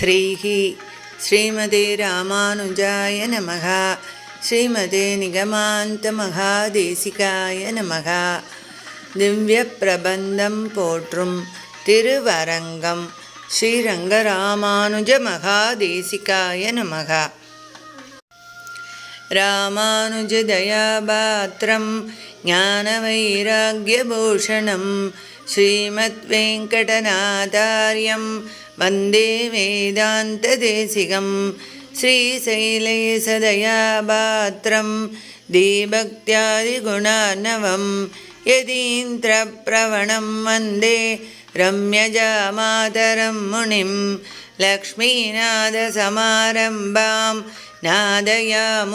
ஸ்ரீஹ ஸ்ரீமதே ராமானுஜாய நமக. ஸ்ரீமதே நிகமாந்த மகாதேசிகாய நமக. திவ்ய பிரபந்தம் போற்றும் திருவரங்கம் ஸ்ரீரங்கராமானுஜ மகாதேசிகாய நமக. ராமானுஜதயாபாத்திரம் ஞானவைராக்கியபூஷணம் श्रीमद्वेङ्कटनाथार्यं वन्दे वेदान्तदेशिकं श्रीशैलेशदयापात्रं दीभक्त्यादिगुणार्णवं यतीन्द्रप्रवणं वन्दे रम्यजामातरं मुनिं लक्ष्मीनाथसमारम्भां नादयामुनमध्यमाम्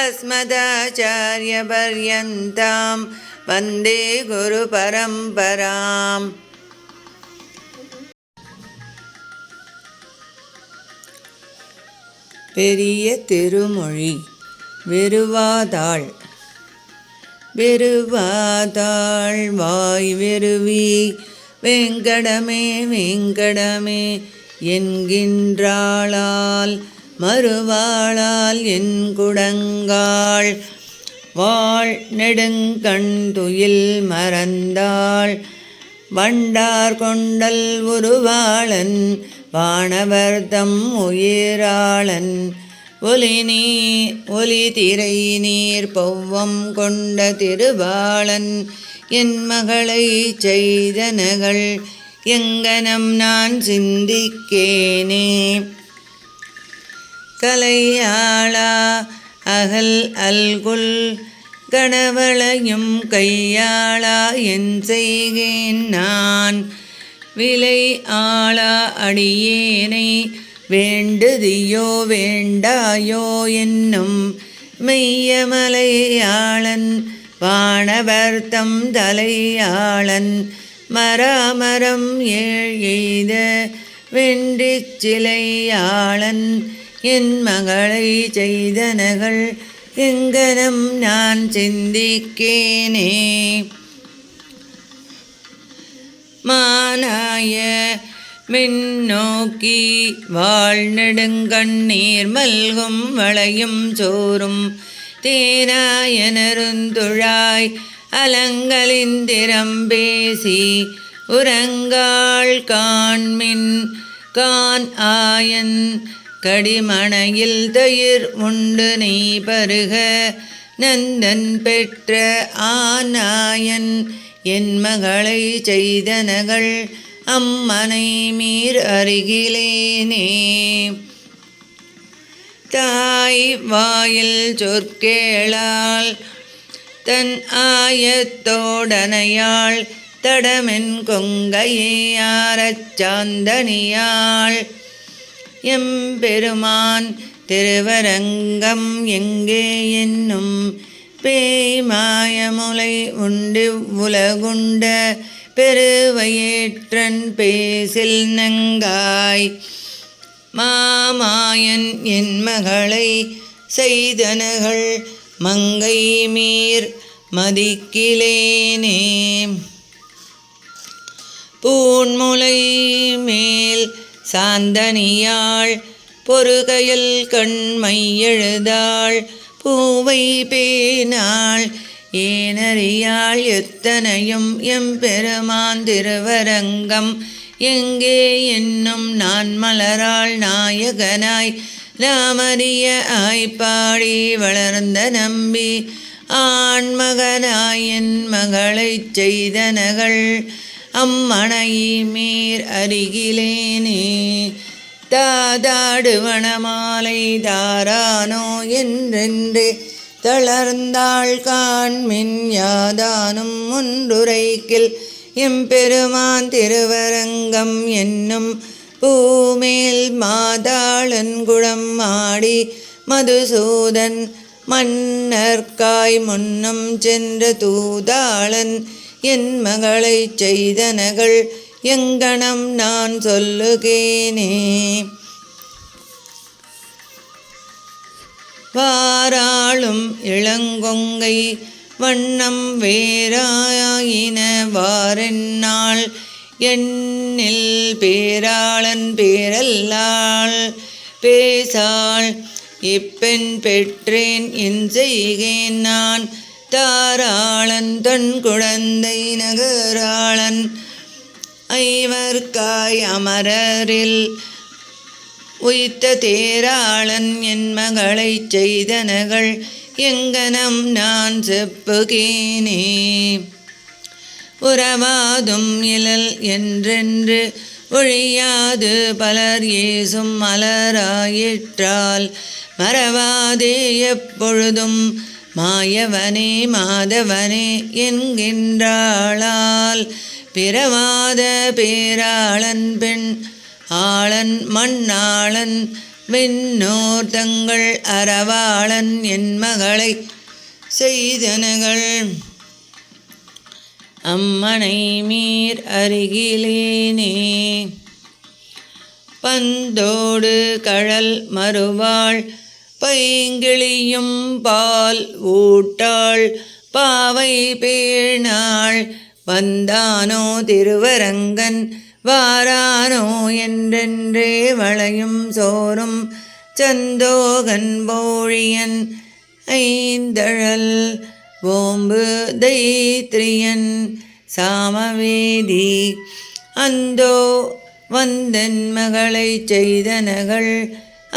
अस्मदाचार्यपर्यन्तां वन्दे गुरुपरम्पराम् பெரிய திருமொழி வெறுவாதாள் வெறுவாதாள் வாய் வெறுவி வெங்கடமே வெங்கடமே என்கின்றாளால் மறுவாளால் என் குடங்காள் வாழ் நெடுங்கண்துயில் மறந்தாள். வண்டார் கொண்டல் உருவாளன் வானவர் தம் உயிராளன். ஒலி நீ ஒலி திரை நீர் பௌவம் கொண்ட திருவாளன். என் மகளை செய்தனகள் எங்கனம் நான் சிந்திக்கேனே. கலையாளா அகல் அல்குல் கணவளையும் கையாளா என் செய்கேன் நான். விலை ஆளா அடியேனை வேண்டுதியோ வேண்டாயோ என்னும் மெய்யமலையாளன் வானவர்த்தம் தலையாளன் மராமரம் ஏழ் எய்த வென்றிச் சிலையாளன் என் மகளை செய்தனகள் எங்கனம் நான் சிந்திக்கேனே. மானாய மின்னோக்கி வாழ்நெடுங்கண்ணீர் மல்கும் வளையும் சோறும் தேனாயனருந்துழாய் அலங்கலிந்திரம் பேசி உரங்காள் காண்மின் கான் ஆயன் கடிமணையில் தயிர் உண்டு நீ பருக. நந்தன் பெற்ற ஆநாயன் என் மகளை செய்தனகள் அம்மனை மீர் அருகிலேனே. தாய் வாயில் சொற்கேளால் தன் ஆயத்தோடனையாள் தடமென் கொங்கையாரச் சாந்தனியாள். எம்பெருமான் திருவரங்கம் எங்கே என்னும் பேய் மாயமுலை உண்டு உலகுண்ட பெருவையேற்றன் பேசில் நங்காய். மாமாயன் என் மகளை செய்தனகள் மங்கை மீர் மதிக்கிலேனே. பூன்முலை மேல் சாந்தனியாள். பொறுகையில் கண்மை எழுதாள். பூவை பேனாள். ஏனறியாள் எத்தனையும் எம்பெருமான் திருவரங்கம். எங்கே என்னும் நான் மலராள் நாயகனாய். ராமரிய ஆய்ப்பாடி வளர்ந்த நம்பி. ஆண்மகனாயின் மகளைச் செய்தனகள். அம்மனை மீர் அருகிலேனே. தாதாடு வனமாலை தாரானோ என்றென்று தளர்ந்தாள் காண்மின் யாதானும் முன்றுரைக்கில். எம்பெருமான் திருவரங்கம் என்னும் பூமேல் மாதாளன்குளம் ஆடி மதுசூதன் மன்னர்காய் முன்னம் சென்ற தூதாளன் என் மகளை செய்தனகள் எங்கனம் நான் சொல்லுகேனே. வாராளும் இளங்கொங்கை வண்ணம் வேறாயின வாரென்னாள் எண்ணில் பேராளன் பேரல்லாள் பேசாள். இப்பெண் பெற்றேன் என் செய்கேன் நான் தாராளன் தன் குழந்தை நகராளன். ஐவர்காய் அமரரில் உய்த்த தேராளன் என் மகளைச் செய்தனகள் எங்கனம் நான் செப்புகேனே. உறவாதும் இழல் என்றென்று ஒழியாது பலர் ஏசும் மலராயிற்றால் மறவாதே எப்பொழுதும் மாயவனே மாதவனே என்கின்றாளால் பிறவாத பேராளன் பெண் ஆளன் மண்ணாளன் விண்ணோர் தங்கள் அறவாளன் என் மகளை செய்தனகள். அம்மனை மீர் அருகிலேனே பந்தோடு கழல் மறுவாள் பைங்கிளியும் பால் ஊட்டாள் பாவை பேணாள். வந்தானோ திருவரங்கன் வாரானோ என்றென்றே வளையும் சோறும் சந்தோகன் போழியன். ஐந்தழல் ஓம்பு தைத்திரியன் சாமவேதி அந்தோ வந்தன் மகளை செய்தனகள்.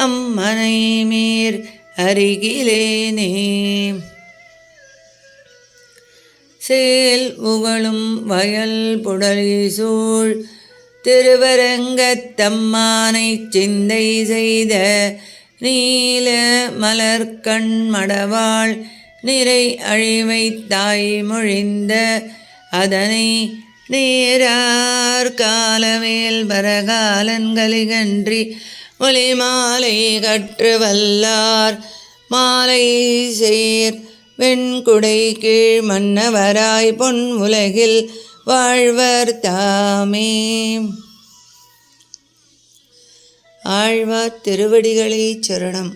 அம்மனை மீர் அருகிலேனே. சேல் உகழும் வயல் புடலி சூழ் திருவரங்கத்தம்மானை சிந்தை செய்த நீல மலர்கண் மடவாள் நிறை அழிவை தாய் மொழிந்த அதனை நேரார் காலமேல் பரகாலன்களிகன்றி ஒளி மாலை கற்று வல்லார் மாலை சேர் வெண்குடை கீழ் மன்னவராய் பொன் உலகில் வாழ்வர் தாமே. ஆழ்வார் திருவடிகளே சரணம்.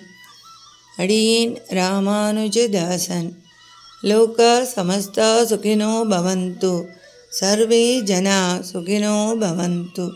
அடியேன் ராமானுஜதாசன். லோகா சமஸ்தா சுகினோ பவந்து. சர்வே ஜனா சுகினோ பவந்து.